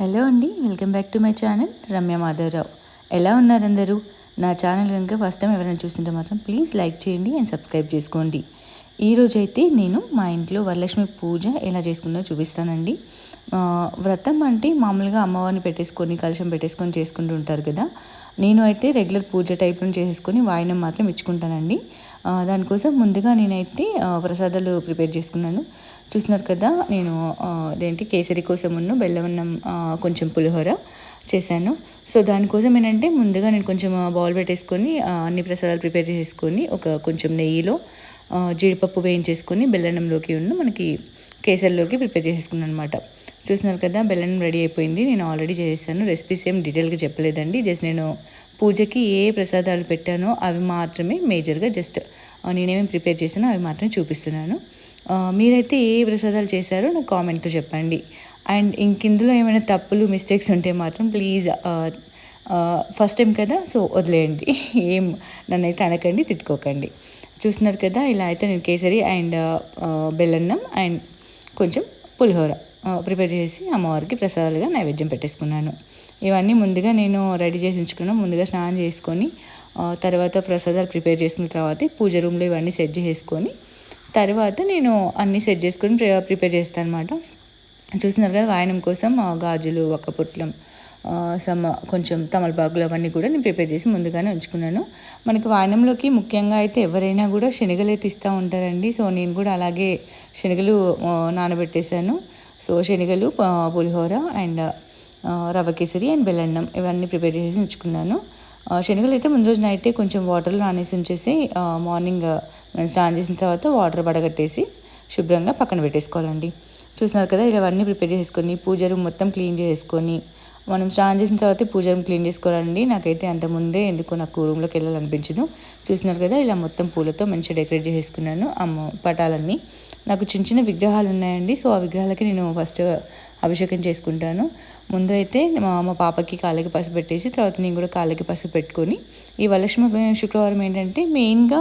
Hello అండి welcome back to my channel Ramya Madhavarao. ఎలా ఉన్నారు అందరూ? నా ఛానల్ కనుక ఫస్ట్ టైం ఎవరైనా చూస్తుంటే మాత్రం ప్లీజ్ లైక్ చేయండి అండ్ సబ్స్క్రైబ్ చేసుకోండి. ఈరోజైతే నేను మా ఇంట్లో వరలక్ష్మి పూజ ఎలా చేసుకుందో చూపిస్తానండి. వ్రతం అంటే మామూలుగా అమ్మవారిని పెట్టేసుకొని కలశం పెట్టేసుకొని చేసుకుంటూ ఉంటారు కదా. నేను అయితే రెగ్యులర్ పూజ టైప్లో చేసేసుకొని వాయినం మాత్రం ఇచ్చుకుంటానండి. దానికోసం ముందుగా నేనైతే ప్రసాదాలు ప్రిపేర్ చేసుకున్నాను. చూస్తున్నారు కదా నేను అదేంటి కేసరి కోసం ఉన్న బెల్లవన్నం కొంచెం పులిహోర చేశాను. సో దానికోసం ఏంటంటే ముందుగా నేను కొంచెం బౌల్ పెట్టేసుకొని అన్ని ప్రసాదాలు ప్రిపేర్ చేసుకొని ఒక కొంచెం నెయ్యిలో జీడిపప్పు వేయించేసుకొని బెల్లన్నంలోకి ఉన్న మనకి కేసర్లోకి ప్రిపేర్ చేసేసుకున్నాను అనమాట చూస్తున్నారు కదా బెల్లం రెడీ అయిపోయింది. నేను ఆల్రెడీ చేసేసాను. రెసిపీస్ ఏం డీటెయిల్గా చెప్పలేదండి. జస్ట్ నేను పూజకి ఏ ప్రసాదాలు పెట్టానో అవి మాత్రమే మేజర్గా జస్ట్ నేనేమేమి ప్రిపేర్ చేశానో అవి మాత్రమే చూపిస్తున్నాను. మీరైతే ఏ ప్రసాదాలు చేశారో నాకు కామెంట్తో చెప్పండి. అండ్ ఇంకిందులో ఏమైనా తప్పులు మిస్టేక్స్ ఉంటే మాత్రం ప్లీజ్ ఫస్ట్ టైం కదా సో వదిలేయండి. ఏం నన్నైతే అనకండి తిట్టుకోకండి. చూస్తున్నారు కదా ఇలా అయితే నేను కేసరి అండ్ బెల్లన్నం అండ్ కొంచెం పులిహోర ప్రిపేర్ చేసి అమ్మవారికి ప్రసాదాలుగా నైవేద్యం పెట్టేసుకున్నాను. ఇవన్నీ ముందుగా నేను రెడీ చేసి ఉంచుకున్నాను. ముందుగా స్నానం చేసుకొని తర్వాత ప్రసాదాలు ప్రిపేర్ చేసుకున్న తర్వాత పూజ రూమ్లో ఇవన్నీ సెట్ చేసుకొని తర్వాత నేను అన్నీ సెట్ చేసుకొని ప్రిపేర్ చేస్తాను అనమాట చూస్తున్నారు కదా వాయనం కోసం గాజులు ఒక పుట్లం సమ కొంచెం తమలపాకులు అవన్నీ కూడా నేను ప్రిపేర్ చేసి ముందుగానే ఉంచుకున్నాను. మనకి వాయనంలోకి ముఖ్యంగా అయితే ఎవరైనా కూడా శనగలు అయితే ఇస్తూ ఉంటారండి. సో నేను కూడా అలాగే శనగలు నానబెట్టేశాను. సో శనగలు పులిహోర అండ్ రవ్వ కేసరి అండ్ బెల్లన్నం ఇవన్నీ ప్రిపేర్ చేసి ఉంచుకున్నాను. శనగలు అయితే ముందు రోజు నైటే కొంచెం వాటర్లో నానేసి ఉంచేసి మార్నింగ్ స్నానం చేసిన తర్వాత వాటర్ వడగట్టేసి శుభ్రంగా పక్కన పెట్టేసుకోవాలండి. చూసినారు కదా ఇవన్నీ ప్రిపేర్ చేసుకొని పూజ రూమ్ మొత్తం క్లీన్ చేసుకొని మనం స్నానం చేసిన తర్వాత పూజ రూమ్ క్లీన్ చేసుకోవాలండి. నాకైతే అంత ముందే ఎందుకో నాకు రూమ్లోకి వెళ్ళాలనిపించదు. చూసినారు కదా ఇలా మొత్తం పూలతో మంచిగా డెకరేట్ చేసుకున్నాను అమ్మ పటాలన్నీ. నాకు చిన్న చిన్న విగ్రహాలు ఉన్నాయండి సో ఆ విగ్రహాలకి నేను ఫస్ట్ అభిషేకం చేసుకుంటాను. ముందు అయితే మా మా పాపకి కాళ్ళకి పసుపు పెట్టేసి తర్వాత నేను కూడా కాళ్ళకి పసుపు పెట్టుకొని ఈ వరలక్ష్మి శుక్రవారం ఏంటంటే మెయిన్గా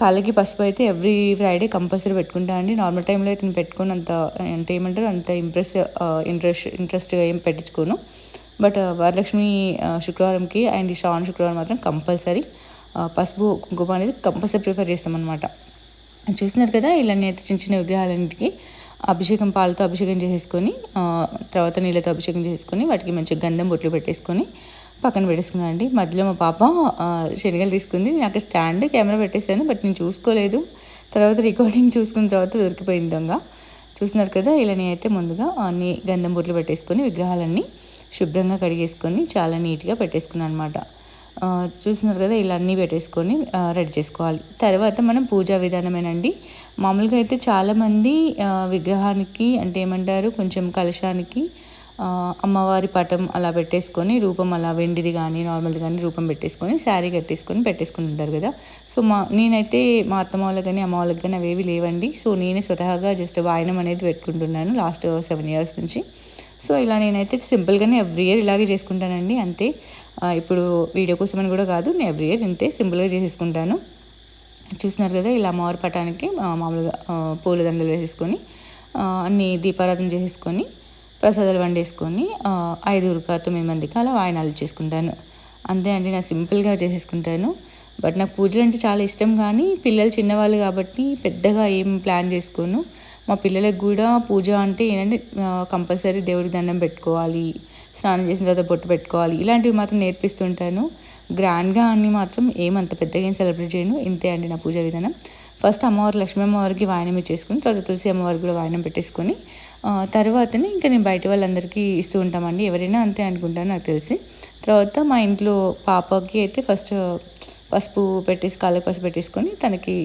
కాళ్ళకి పసుపు అయితే ఎవ్రీ ఫ్రైడే కంపల్సరీ పెట్టుకుంటా అండి. నార్మల్ టైంలో అయితే నేను పెట్టుకుని అంత అంటే ఏమంటారు అంత ఇంప్రెస్ ఇంట్రెస్ట్ ఇంట్రెస్ట్గా ఏం పెట్టించుకోను. బట్ వరలక్ష్మి శుక్రవారంకి అండ్ ఈ శ్రావణ శుక్రవారం మాత్రం కంపల్సరీ పసుపు కుంకుమ అనేది కంపల్సరీ ప్రిఫర్ చేస్తామన్నమాట. చూస్తున్నారు కదా ఇలా అయితే చిన్న చిన్న విగ్రహాలన్నిటికీ అభిషేకం పాలతో అభిషేకం చేసేసుకొని తర్వాత నీళ్ళతో అభిషేకం చేసుకొని వాటికి మంచిగా గంధం బొట్లు పెట్టేసుకొని పక్కన పెట్టేసుకున్నాను అండి. మధ్యలో మా పాప శనగలు తీసుకుంది. నేను అక్కడ స్టాండ్ కెమెరా పెట్టేశాను బట్ నేను చూసుకోలేదు. తర్వాత రికార్డింగ్ చూసుకున్న తర్వాత దొరికిపోయింది దొంగ. చూస్తున్నారు కదా ఇలా నేనైతే ముందుగా అన్ని గంధం బొట్లు పెట్టేసుకొని విగ్రహాలన్నీ శుభ్రంగా కడిగేసుకొని చాలా నీట్గా పెట్టేసుకున్నాను అనమాట చూస్తున్నారు కదా ఇలా అన్నీ పెట్టేసుకొని రెడీ చేసుకోవాలి. తర్వాత మనం పూజా విధానమేనండి. మామూలుగా అయితే చాలామంది విగ్రహానికి అంటే ఏమంటారు కొంచెం కలశానికి అమ్మవారి పటం అలా పెట్టేసుకొని రూపం అలా వెండిది కానీ నార్మల్ది కానీ రూపం పెట్టేసుకొని శారీ కట్టేసుకొని పెట్టేసుకుని ఉంటారు కదా. సో మా నేనైతే మా అత్తమ్మ వాళ్ళకి కానీ అమ్మ వాళ్ళకి కానీ అవేవి లేవండి. సో నేనే స్వతహాగా జస్ట్ వాయనం అనేది పెట్టుకుంటున్నాను లాస్ట్ సెవెన్ ఇయర్స్ నుంచి. సో ఇలా నేనైతే సింపుల్గానే ఎవ్రీ ఇయర్ ఇలాగే చేసుకుంటానండి అంతే. ఇప్పుడు వీడియో కోసమని కూడా కాదు నేను ఎవ్రీ ఇయర్ ఇంతే సింపుల్గా చేసేసుకుంటాను. చూస్తున్నారు కదా ఇలా అమ్మవారి పటానికి మామూలుగా పూలదండలు వేసేసుకొని అన్ని దీపారాధన చేసేసుకొని ప్రసాదాలు వండేసుకొని ఐదుగురుగా తొమ్మిది మందికి అలా వాయనాలు చేసుకుంటాను. అంతే అండి నా సింపుల్గా చేసేసుకుంటాను. బట్ నాకు పూజలు అంటే చాలా ఇష్టం కానీ పిల్లలు చిన్నవాళ్ళు కాబట్టి పెద్దగా ఏం ప్లాన్ చేసుకోను. మా పిల్లలకు కూడా పూజ అంటే ఏంటంటే కంపల్సరీ దేవుడి దండం పెట్టుకోవాలి స్నానం చేసిన తర్వాత బొట్టు పెట్టుకోవాలి ఇలాంటివి మాత్రం నేర్పిస్తుంటాను. గ్రాండ్గా అన్ని మాత్రం ఏమంత పెద్దగా ఏం సెలబ్రేట్ చేయను ఇంతే అండి నా పూజ విధానం. ఫస్ట్ అమ్మవారు లక్ష్మీ అమ్మవారికి వాయనం ఇచ్చేసుకుని తర్వాత తులసి అమ్మవారికి కూడా వాయనం పెట్టేసుకొని తర్వాతనే ఇంకా నేను బయట వాళ్ళందరికీ ఇస్తూ ఉంటామండి. ఎవరైనా అంతే అనుకుంటాను నాకు తెలిసి. తర్వాత మా ఇంట్లో పాపకి అయితే ఫస్ట్ పసుపు పెట్టేసి కాళ్ళకి పసుపు పెట్టేసుకొని తనకి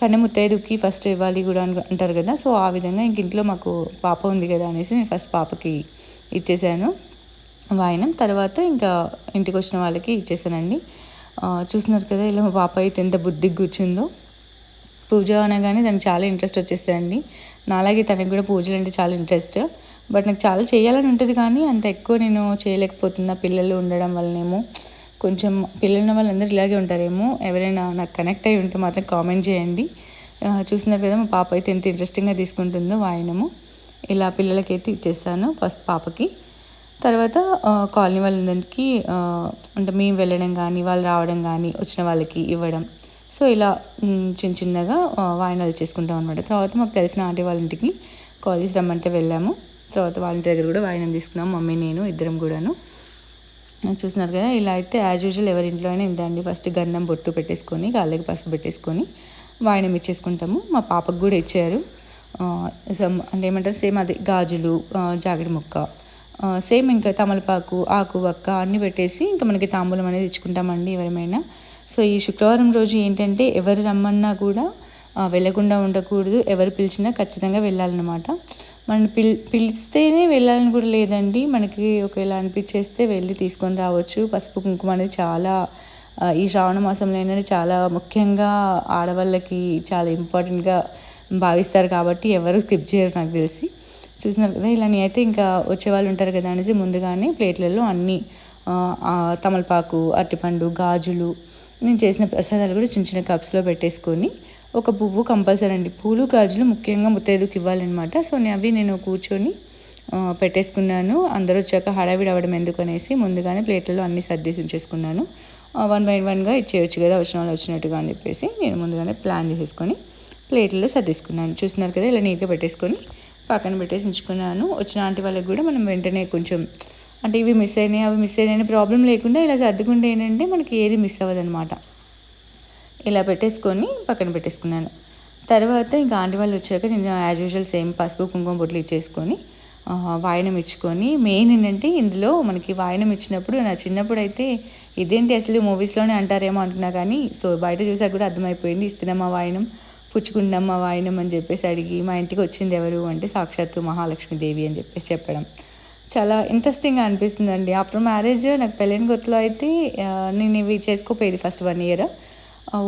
కానీ ముత్తైదుకి ఫస్ట్ ఇవ్వాలి కూడా అంటారు కదా. సో ఆ విధంగా ఇంక ఇంట్లో మాకు పాప ఉంది కదా అనేసి నేను ఫస్ట్ పాపకి ఇచ్చేసాను. వాయనం తర్వాత ఇంకా ఇంటికి వచ్చిన వాళ్ళకి ఇచ్చేసానండి. చూస్తున్నారు కదా ఇలా మా పాప అయితే ఎంత బుద్ధికి కూర్చుందో. పూజ అనగానే దానికి చాలా ఇంట్రెస్ట్ వచ్చేస్తుందండి. నాలాగే తనకి కూడా పూజలు అంటే చాలా ఇంట్రెస్ట్ బట్ నాకు చాలా చేయాలని ఉంటుంది కానీ అంత ఎక్కువ నేను చేయలేకపోతున్నా. పిల్లలు ఉండడం వల్లనేమో. కొంచెం పిల్లలున్న వాళ్ళందరూ ఇలాగే ఉంటారేమో. ఎవరైనా నాకు కనెక్ట్ అయ్యి ఉంటే మాత్రం కామెంట్ చేయండి. చూస్తున్నారు కదా మా పాప అయితే ఎంత ఇంట్రెస్టింగ్గా తీసుకుంటుందో వాయనము ఇలా పిల్లలకైతే ఇచ్చేస్తాను ఫస్ట్ పాపకి. తర్వాత కాలనీ వాళ్ళందరికీ అంటే మేము వెళ్ళడం కానీ వాళ్ళు రావడం కానీ వచ్చిన వాళ్ళకి ఇవ్వడం. సో ఇలా చిన్న చిన్నగా వాయినాలు చేసుకుంటాం అనమాట తర్వాత మాకు తెలిసిన ఆంటీ వాళ్ళ ఇంటికి కాలేజ్ రమ్మంటే వెళ్ళాము. తర్వాత వాళ్ళ ఇంటి దగ్గర కూడా వాయినం తీసుకున్నాము మమ్మీ నేను ఇద్దరం కూడాను. చూస్తున్నారు కదా ఇలా అయితే యాజ్ యూజువల్ ఎవరి ఇంట్లో అయినా ఇంతండి ఫస్ట్ గన్నం బొట్టు పెట్టేసుకొని కాళ్ళకి పసుపు పెట్టేసుకొని వాయినం ఇచ్చేసుకుంటాము. మా పాపకు కూడా ఇచ్చారు. సమ్ అంటే ఏమంటారు సేమ్ అదే గాజులు ఆ, ముక్క సేమ్ ఇంకా తమలపాకు ఆకు వక్క అన్నీ పెట్టేసి ఇంకా మనకి తాంబూలం అనేది ఇచ్చుకుంటామండి ఎవరైనా సో ఈ శుక్రవారం రోజు ఏంటంటే ఎవరు రమ్మన్నా కూడా వెళ్ళకుండా ఉండకూడదు. ఎవరు పిలిచినా ఖచ్చితంగా వెళ్ళాలన్నమాట. మనం పిల్ పిలిస్తేనే వెళ్ళాలని కూడా లేదండి. మనకి ఒకవేళ అనిపించేస్తే వెళ్ళి తీసుకొని రావచ్చు. పసుపు కుంకుమ అనేది చాలా ఈ శ్రావణ మాసంలో ఏంటంటే చాలా ముఖ్యంగా ఆడవాళ్ళకి చాలా ఇంపార్టెంట్గా భావిస్తారు కాబట్టి ఎవరు స్కిప్ చేయరు నాకు తెలిసి. చూసినారు కదా ఇలా అయితే ఇంకా వచ్చేవాళ్ళు ఉంటారు కదా అనేసి ముందుగానే ప్లేట్లలో అన్నీ తమలపాకు అరటిపండు గాజులు నేను చేసిన ప్రసాదాలు కూడా చిన్న చిన్న కప్స్లో పెట్టేసుకొని ఒక పువ్వు కంపల్సరీ అండి. పూలు గాజులు ముఖ్యంగా ముత్తైదుకి ఇవ్వాలన్నమాట. సో అవి నేను కూర్చొని పెట్టేసుకున్నాను. అందరూ వచ్చాక హడావిడి అవ్వడం ఎందుకు అనేసి ముందుగానే ప్లేట్లలో అన్నీ సర్దేసి ఉంచేసుకున్నాను వన్ బై వన్గా ఇచ్చేయచ్చు కదా వచ్చిన వాళ్ళు వచ్చినట్టుగా అని చెప్పేసి నేను ముందుగానే ప్లాన్ చేసేసుకొని ప్లేట్లలో సర్దేసుకున్నాను. చూస్తున్నారు కదా ఇలా నీట్గా పెట్టేసుకొని పక్కన పెట్టేసి ఉంచుకున్నాను. వచ్చిన ఆంటీ వాళ్ళకి కూడా మనం వెంటనే కొంచెం అంటే ఇవి మిస్ అయినాయి అవి మిస్ అయినాయి ప్రాబ్లం లేకుండా ఇలా సర్దుకుంటే ఏంటంటే మనకి ఏది మిస్ అవ్వదు అనమాట ఇలా పెట్టేసుకొని పక్కన పెట్టేసుకున్నాను. తర్వాత ఇంకా ఆంటీ వాళ్ళు వచ్చాక నేను యాజ్ యూజువల్ సేమ్ పసుపు కుంకుమ బొట్లు ఇచ్చేసుకొని వాయనం ఇచ్చుకొని మెయిన్ ఏంటంటే ఇందులో మనకి వాయనం ఇచ్చినప్పుడు నా చిన్నప్పుడు అయితే ఇదేంటి అసలు మూవీస్లోనే అంటారేమో అంటున్నా కానీ సో బయట చూసాక కూడా అర్థమైపోయింది ఇస్తున్నామా వాయనం పుచ్చుకుంటున్నామా వాయనం అని చెప్పేసి అడిగి మా ఇంటికి వచ్చింది ఎవరు అంటే సాక్షాత్తు మహాలక్ష్మీదేవి అని చెప్పేసి చెప్పడం. చాలా ఇంట్రెస్టింగ్గా అనిపిస్తుందండి. ఆఫ్టర్ మ్యారేజ్ నాకు పెళ్ళైన కొత్తలో అయితే నేను ఇవి చేసుకోపోయేది first one year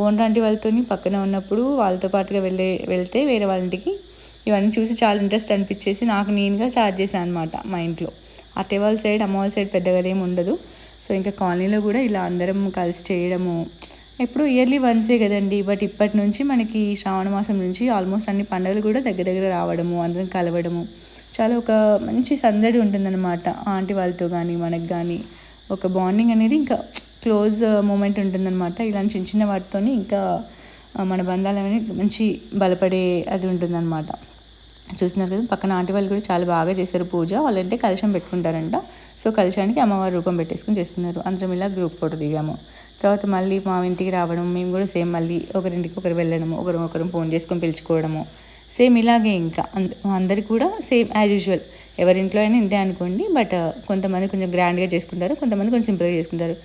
owner aunty వాళ్ళతో పక్కన ఉన్నప్పుడు వాళ్ళతో పాటుగా వెళ్ళే వెళ్తే వేరే వాళ్ళ ఇంటికి. ఇవన్నీ చూసి చాలా ఇంట్రెస్ట్ అనిపించేసి నాకు నేనుగా స్టార్ట్ చేశాను అనమాట మా ఇంట్లో. అత్తయ్య వాళ్ళ సైడ్ అమ్మ వాళ్ళ సైడ్ పెద్దగా ఏమి ఉండదు. సో ఇంకా కాలనీలో కూడా ఇలా అందరం కలిసి చేయడము. ఎప్పుడు ఇయర్లీ వన్సే కదండి బట్ ఇప్పటి నుంచి మనకి శ్రావణ మాసం నుంచి ఆల్మోస్ట్ అన్ని పండుగలు కూడా దగ్గర దగ్గర రావడము అందరం కలవడము. చాలా ఒక మంచి సందడి ఉంటుందన్నమాట. ఆంటీ వాళ్ళతో కానీ మనకు కానీ ఒక బాండింగ్ అనేది ఇంకా క్లోజ్ uh, మూమెంట్ ఉంటుందన్నమాట. ఇలాంటి చిన్న చిన్న వాటితో ఇంకా uh, మన బంధాలు అనేవి మంచి బలపడే అది ఉంటుందన్నమాట. చూస్తున్నారు కదా పక్కన ఆంటీ వాళ్ళు కూడా చాలా బాగా చేశారు పూజ. వాళ్ళంటే కలశం పెట్టుకుంటారంట. సో కలశానికి అమ్మవారి రూపం పెట్టేసుకుని చేస్తున్నారు. అందరం ఇలా గ్రూప్ ఫోటో దిగాము. తర్వాత మళ్ళీ మా ఇంటికి రావడం మేము కూడా సేమ్ మళ్ళీ ఒకరింటికి ఒకరు వెళ్ళడము ఒకరు ఒకరు ఫోన్ చేసుకొని పిలుచుకోవడము. సేమ్ ఇలాగే ఇంకా. అంద- కూడా సేమ్ యాజ్ యూజువల్ ఎవరింట్లో అయినా ఇంతే అనుకోండి బట్ uh, కొంతమంది కొంచెం గ్రాండ్గా చేసుకుంటారు కొంతమంది కొంచెం సింపుల్గా చేసుకుంటారు.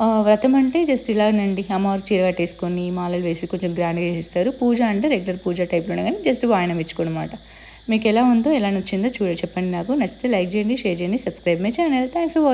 Uh, వ్రతం అంటే జస్ట్ ఇలాగనండి అమ్మవారికి చీర కట్టేసుకొని మాలలు వేసి కొంచెం గ్రాండ్గా చేస్తారు పూజ అంటే రెగ్యులర్ పూజ టైప్లోనే కానీ జస్ట్ వాయనం ఇచ్చుకోవడం అనమాట మీకు ఎలా ఉందో ఎలా నచ్చిందో చూడ చెప్పండి నాకు. నచ్చితే లైక్ చేయండి షేర్ చేయండి subscribe my channel thanks for watching